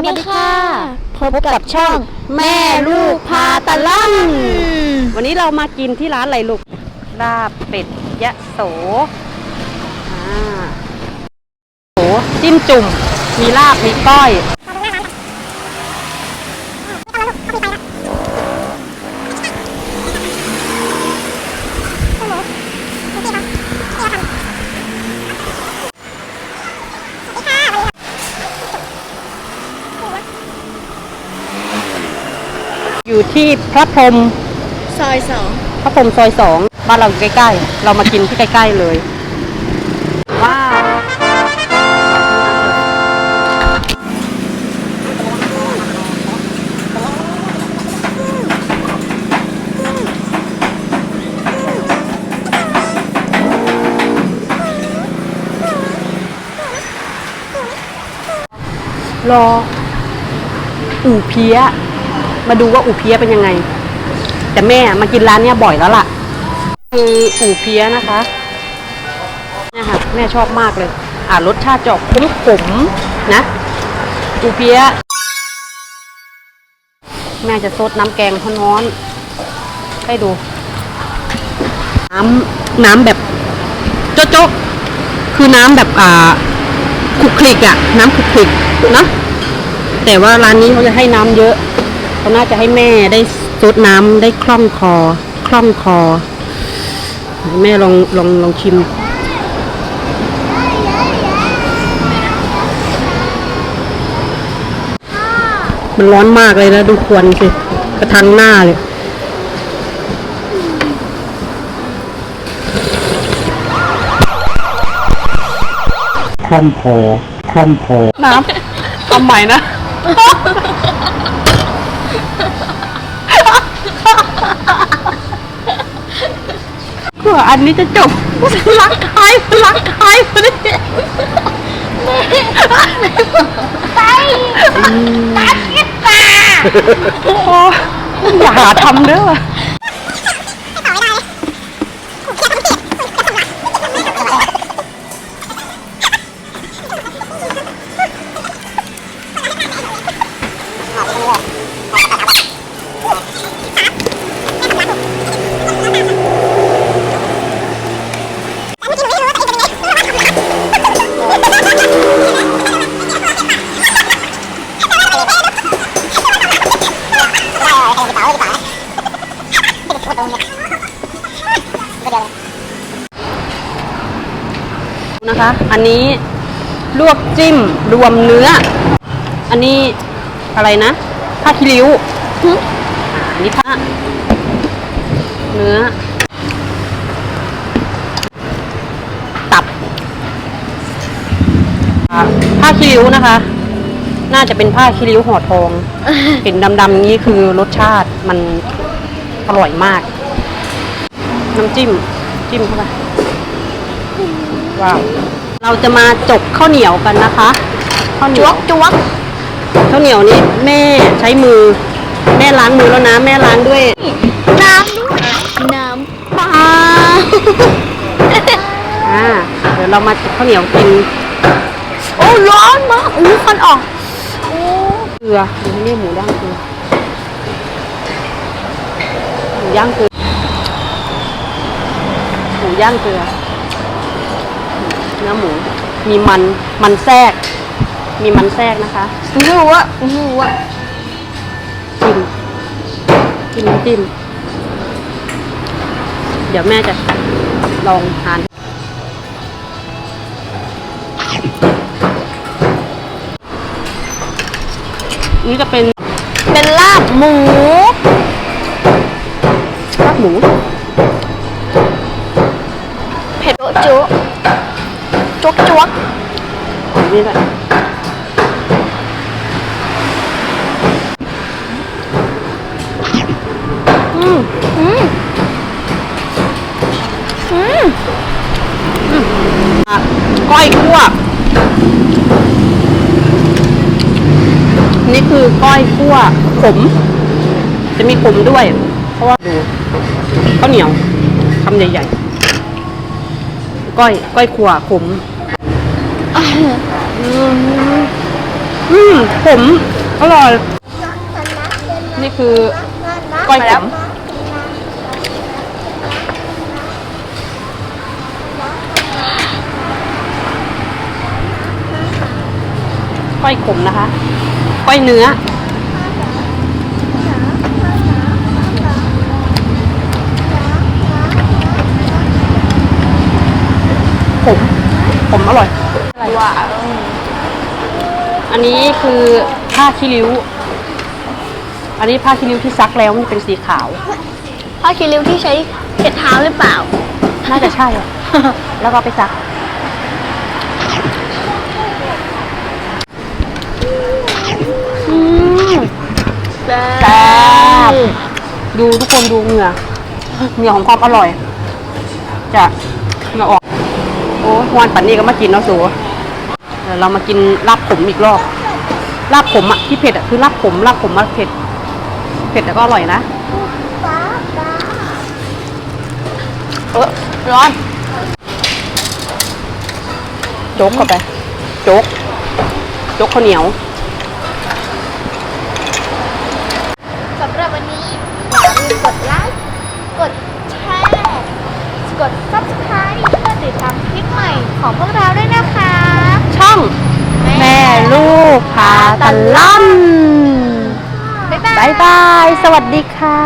วัสดีค่ะ พบกับช่องแม่ลูกพาตะล่อนวันนี้เรามากินที่ร้านอะไรลูกลาบเป็ดยะโสอ่าโสจิ้มจุ่ม มีลาบมีก้อย อยู่ที่พระพรหมซอยสองพระพรหมซอยสองบ้านเราอยู่ใกล้ๆ เรามากินที่ใกล้ ๆ เลย ว้าว รอ อู่เพี้ย มาดูว่าอู่เพี้ยเป็นยังไง แต่แม่มากินร้านเนี้ยบ่อยแล้วล่ะ คืออู่เพี้ยนะคะเนี่ยค่ะแม่ชอบมากเลย อ่ารสชาติจะออกขมนะอู่เพี้ยแม่จะซดน้ำแกงร้อน ให้ดู น้ำน้ำแบบโจ๊กๆคือน้ำแบบอ่าคลุกคลิกอะน้ำคลุกคลิกเนะแต่ว่าร้านนี้เขาจะให้น้ำเยอะ เขาน่าจะให้แม่ได้ซดน้ำได้คล่องคอ คล่องคอให้แม่ลองลองลองชิมมันร้อนมากเลยนะ ดูควันสิกระทังหน้าเลยคล่องคอคล่องคอน้ำทำใหม่นะ เพื่ออันนี้จะจบรักใครรักใครมาดิโอ้อย่าหาทำเด้อ นะคะ อันนี้ลวกจิ้มรวมเนื้อ อันนี้อะไรนะผ้าคีริ้วอ่าอันนี้ผ้าเนื้อ ตับอ่าผ้าคีริ้วนะคะ น่าจะเป็นผ้าคีริ้วห่อทองเห็นดำๆอย่างนี้คือรสชาติมันอร่อยมาก น้ำจิ้ม จิ้มเข้าไป ว้าว เราจะมาจกข้าวเหนียวกันนะคะ ข้าวเหนีจยวกจวกข้าวเหนียวนี่แม่ใช้มือ แม่ล้างมือแล้วนะ แม่ล้างด้วย น้ำด้วยน้ำปลาอ่า เดี๋ยวเรามาจกข้าวเหนียวกินโอ้ร้อนมากอู้ควันออกโอ้เกลือดูให้นี่หมูย่างเกลือ หมูย่างเกลือห มูย่างเกลือ เนื้อหมู มีมันมันแทรก มีมันแทรกนะคะอู้หูวะอู้หูวะจิ้มจิ้มน้ำจิ้มเดี๋ยวแม่จะลองทาน นี่จะเป็นเป็นลาบหมูลาบหมู เผ็ดโจ๊ะจวกจวก นี่แหละอืมอืมอืมอะก้อยคั่วนี่คือก้อยคั่วขม จะมีขมด้วย เพราะว่าดูข้าวเหนียวคำใหญ่ๆ ก้อย ก้อยขั่วขม อะอืมอืมผมอร่อย นี่คือก้อยขมก้อยขมนะคะก้อยเนื้อผม ผมอร่อยว่า อันนี้คือผ้าคีริ้ว อันนี้ผ้าคีริ้วที่ซักแล้วมันเป็นสีขาว ผ้าคีริ้วที่ใช้เช็ดเท้าหรือเปล่า น่าจะใช่อะ แล้วก็เอาไปซัก อืมแซ่แซ่บดูทุกคนดูเหงื่อ เหงื่อของความอร่อย จะเหงื่อออก โอ้ฮวนปันนี้ก็มากินเนาะสูเดี๋ยวเรามากินลาบผมอีกรอบลาบผมอะที่เผ็ดอะคือลาบผมลาบผมมันเผ็ด เผ็ดแต่ก็อร่อยนะเออร้อน โจ๊กเข้าไป โจ๊ก โจ๊กข้าวเหนียวสำหรับวันนี้อย่าลืมกดไลค์ กดแชร์ กด subscribe ติดตามคลิปใหม่ของพวกเราด้วยนะคะ ช่อง แม่ลูกพาตะล่อนบ๊ายบายบายบายสวัสดีค่ะ